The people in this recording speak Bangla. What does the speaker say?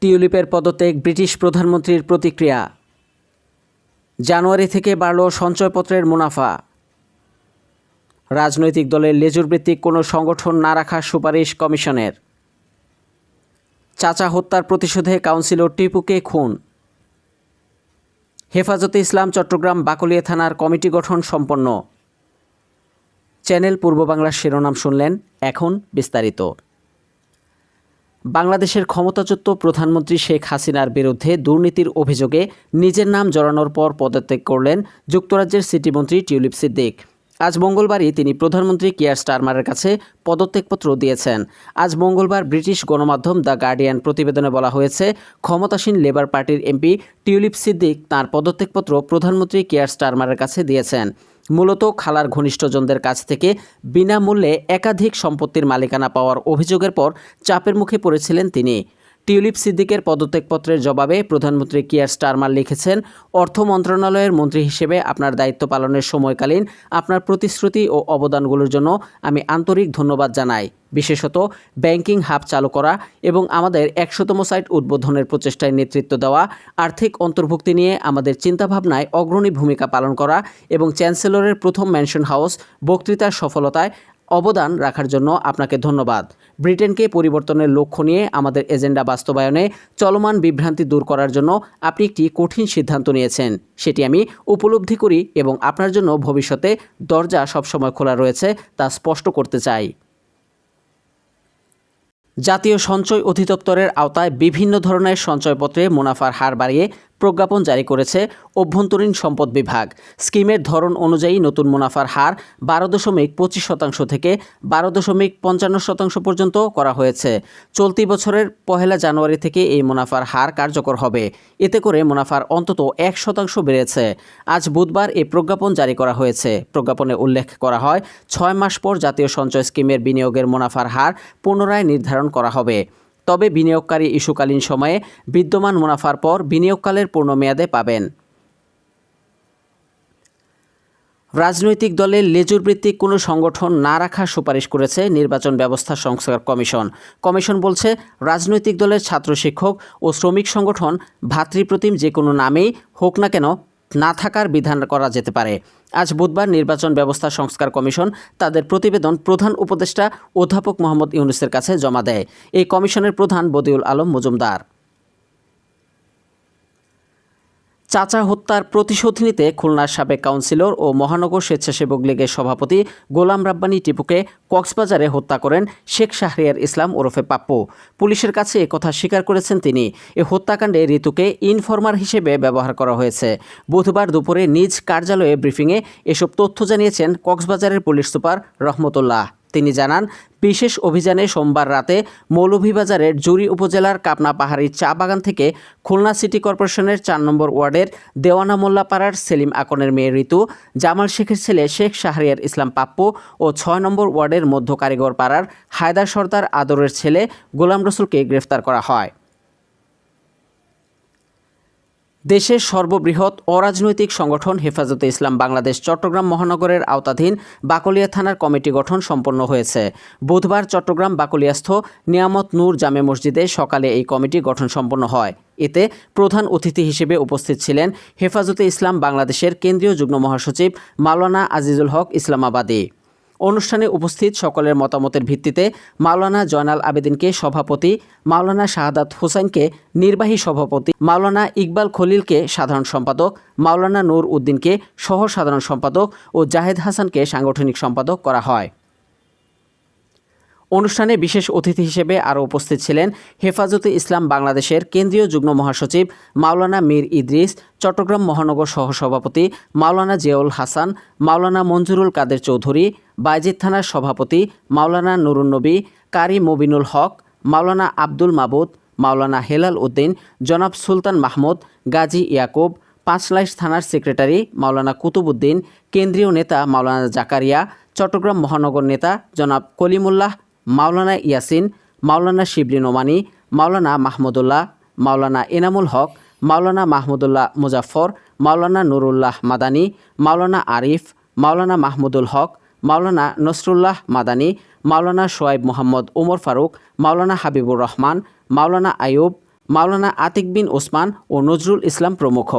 টিউলিপের পদত্যাগ ব্রিটিশ প্রধানমন্ত্রীর প্রতিক্রিয়া। জানুয়ারি থেকে বাড়ল সঞ্চয়পত্রের মুনাফা। রাজনৈতিক দলের লেজুরভিত্তিক কোনো সংগঠন না রাখার সুপারিশ কমিশনের। চাচা হত্যার প্রতিশোধে কাউন্সিলর টিপুকে খুন। হেফাজতে ইসলাম, চট্টগ্রাম, বাকলিয়া থানার কমিটি গঠন সম্পন্ন। চ্যানেল পূর্ব বাংলার শিরোনাম শুনলেন এখন বিস্তারিত। বাংলাদেশের ক্ষমতাচ্যুত প্রধানমন্ত্রী শেখ হাসিনার বিরুদ্ধে দুর্নীতির অভিযোগে নিজের নাম জড়ানোর পর পদত্যাগ করলেন যুক্তরাজ্যের সিটিমন্ত্রী টিউলিপ সিদ্দিক। আজ মঙ্গলবারই তিনি প্রধানমন্ত্রী কিয়ার স্টারমারের কাছে পদত্যাগপত্র দিয়েছেন। আজ মঙ্গলবার ব্রিটিশ গণমাধ্যম দ্য গার্ডিয়ান প্রতিবেদনে বলা হয়েছে, ক্ষমতাসীন লেবার পার্টির এমপি টিউলিপ সিদ্দিক তাঁর পদত্যাগপত্র প্রধানমন্ত্রী কিয়ার স্টারমারের কাছে দিয়েছেন। মূলত খালার ঘনিষ্ঠজনদের কাছ থেকে বিনামূল্যে একাধিক সম্পত্তির মালিকানা পাওয়ার অভিযোগের পর চাপের মুখে পড়েছিলেন তিনি। টিউলিপ সিদ্দিকের পদত্যাগপত্রের জবাবে প্রধানমন্ত্রী কিয়ার স্টারমার লিখেছেন, অর্থ মন্ত্রণালয়ের মন্ত্রী হিসেবে আপনার দায়িত্ব পালনের সময়কালীন আপনার প্রতিশ্রুতি ও অবদানগুলোর জন্য আমি আন্তরিক ধন্যবাদ জানাই। বিশেষত, ব্যাংকিং হাব চালু করা এবং আমাদের একশোতম সাইট উদ্বোধনের প্রচেষ্টায় নেতৃত্ব দেওয়া, আর্থিক অন্তর্ভুক্তি নিয়ে আমাদের চিন্তাভাবনায় অগ্রণী ভূমিকা পালন করা এবং চ্যান্সেলরের প্রথম ম্যানশন হাউস বক্তৃতার সফলতায় অবদান রাখার জন্য আপনাকে ধন্যবাদ। ব্রিটেনকে পরিবর্তনের লক্ষ্য নিয়ে আমাদের এজেন্ডা বাস্তবায়নে চলমান বিভ্রান্তি দূর করার জন্য আপনি একটি কঠিন সিদ্ধান্ত নিয়েছেন। সেটি আমি উপলব্ধি করি এবং আপনার জন্য ভবিষ্যতে দরজা সবসময় খোলা রয়েছে তা স্পষ্ট করতে চাই। জাতীয় সঞ্চয় অধিদপ্তরের আওতায় বিভিন্ন ধরনের সঞ্চয়পত্রে মুনাফার হার বাড়িয়ে প্রজ্ঞাপন জারি করেছে অভ্যন্তরীণ সম্পদ বিভাগ। স্কিমের ধরন অনুযায়ী নতুন মুনাফার হার বারো দশমিক পঁচিশ শতাংশ থেকে বারো দশমিক পঞ্চান্ন শতাংশ পর্যন্ত করা হয়েছে। চলতি বছরের পহেলা জানুয়ারি থেকে এই মুনাফার হার কার্যকর হবে। এতে করে মুনাফার অন্তত এক শতাংশ বেড়েছে। আজ বুধবার এই প্রজ্ঞাপন জারি করা হয়েছে। প্রজ্ঞাপনে উল্লেখ করা হয়, ছয় মাস পর জাতীয় সঞ্চয় স্কিমের বিনিয়োগের মুনাফার হার পুনরায় নির্ধারণ করা হবে। তবে বিনিয়োগকারী ইস্যুকালীন সময়ে বিদ্যমান মুনাফার পর বিনিয়োগকালের পূর্ণ মেয়াদে পাবেন। রাজনৈতিক দলের লেজুর ভিত্তিক কোনো সংগঠন না রাখার সুপারিশ করেছে নির্বাচন ব্যবস্থা সংস্কার কমিশন। কমিশন বলছে, রাজনৈতিক দলের ছাত্র শিক্ষক ও শ্রমিক সংগঠন, ভাতৃপ্রতিম যে কোনো নামেই হোক না কেন না থাকার বিধান করা যেতে পারে। আজ বুধবার নির্বাচন ব্যবস্থা সংস্কার কমিশন তাদের প্রতিবেদন প্রধান উপদেষ্টা অধ্যাপক মোহাম্মদ ইউনুসের কাছে জমা দেয়। এই কমিশনের প্রধান বদিউল আলম মজুমদার। চাচা হত্যার প্রতিশোধ নিতে খুলনার সাবেক কাউন্সিলর ও মহানগর স্বেচ্ছাসেবক লীগের সভাপতি গোলাম রাব্বানি টিপুকে কক্সবাজারে হত্যা করেন শেখ শাহরিয়ার ইসলাম ওরফে পাপ্পু। পুলিশের কাছে কথা স্বীকার করেছেন তিনি। এ হত্যাকাণ্ডে ঋতুকে ইনফরমার হিসেবে ব্যবহার করা হয়েছে। বুধবার দুপুরে নিজ কার্যালয়ে ব্রিফিংয়ে এসব তথ্য জানিয়েছেন কক্সবাজারের পুলিশ সুপার রহমতুল্লাহ। তিনি জানান, বিশেষ অভিযানে সোমবার রাতে মৌলভীবাজারের জুরি উপজেলার কাপনা পাহাড়ি চা বাগান থেকে খুলনা সিটি কর্পোরেশনের চার নম্বর ওয়ার্ডের দেওয়ানা মোল্লাপাড়ার সেলিম আকনের মেয়ে ঋতু, জামাল শেখের ছেলে শেখ শাহরিয়ার ইসলাম পাপ্পু ও ছয় নম্বর ওয়ার্ডের মধ্য কারিগর পাড়ার হায়দার সর্দার আদরের ছেলে গোলাম রসুলকে গ্রেফতার করা হয়। দেশের সর্ববৃহৎ অরাজনৈতিক সংগঠন হেফাজতে ইসলাম বাংলাদেশ চট্টগ্রাম মহানগরের আওতাধীন বাকলিয়া থানার কমিটি গঠন সম্পন্ন হয়েছে। বুধবার চট্টগ্রাম বাকলিয়াস্থ নিয়ামত নূর জামে মসজিদে সকালে এই কমিটি গঠন সম্পন্ন হয়। এতে প্রধান অতিথি হিসেবে উপস্থিত ছিলেন হেফাজতে ইসলাম বাংলাদেশের কেন্দ্রীয় যুগ্ম মহাসচিব মাওলানা আজিজুল হক ইসলামাবাদী। অনুষ্ঠানে উপস্থিত সকলের মতামতের ভিত্তিতে মাওলানা জয়নাল আবেদিনকে সভাপতি, মাওলানা শাহাদাত হোসেনকে নির্বাহী সভাপতি, মাওলানা ইকবাল খলিলকে সাধারণ সম্পাদক, মাওলানা নূর উদ্দিনকে সহ সাধারণ সম্পাদক ও জাহেদ হাসানকে সাংগঠনিক সম্পাদক করা হয়। অনুষ্ঠানে বিশেষ অতিথি হিসেবে আরও উপস্থিত ছিলেন হেফাজতে ইসলাম বাংলাদেশের কেন্দ্রীয় যুগ্ম মহাসচিব মাওলানা মীর ইদ্রিস, চট্টগ্রাম মহানগর সহসভাপতি মাওলানা জিয়াউল হাসান, মাওলানা মঞ্জুরুল কাদের চৌধুরী, বাইজিদ থানার সভাপতি মাওলানা নুরুন্নবী কারি মবিনুল হক, মাওলানা আব্দুল মাবুদ, মাওলানা হেলাল উদ্দিন, জনাব সুলতান মাহমুদ, গাজী ইয়াকুব, পাঁচলাইশ থানার সেক্রেটারি মাওলানা কুতুবুদ্দিন কেন্দ্রীয় নেতা মাওলানা জাকারিয়া, চট্টগ্রাম মহানগর নেতা জনাব কলিমুল্লাহ মাওলানা ইয়াসিন, মাওলানা শিবলি নোমানি, মাওলানা মাহমুদুল্লাহ, মাওলানা এনামুল হক, মাওলানা মাহমুদুল্লাহ মুজাফর মাওলানা নুরুল্লাহ মাদানী, মাওলানা আরিফ, মাওলানা মাহমুদুল হক, মাওলানা নসরুল্লাহ মাদানী, মাওলানা সোয়াইব মোহাম্মদ উমর ফারুক, মাওলানা হাবিবুর রহমান, মাওলানা আয়ুব মাওলানা আতিক বিন ওসমান ও নজরুল ইসলাম প্রমুখ।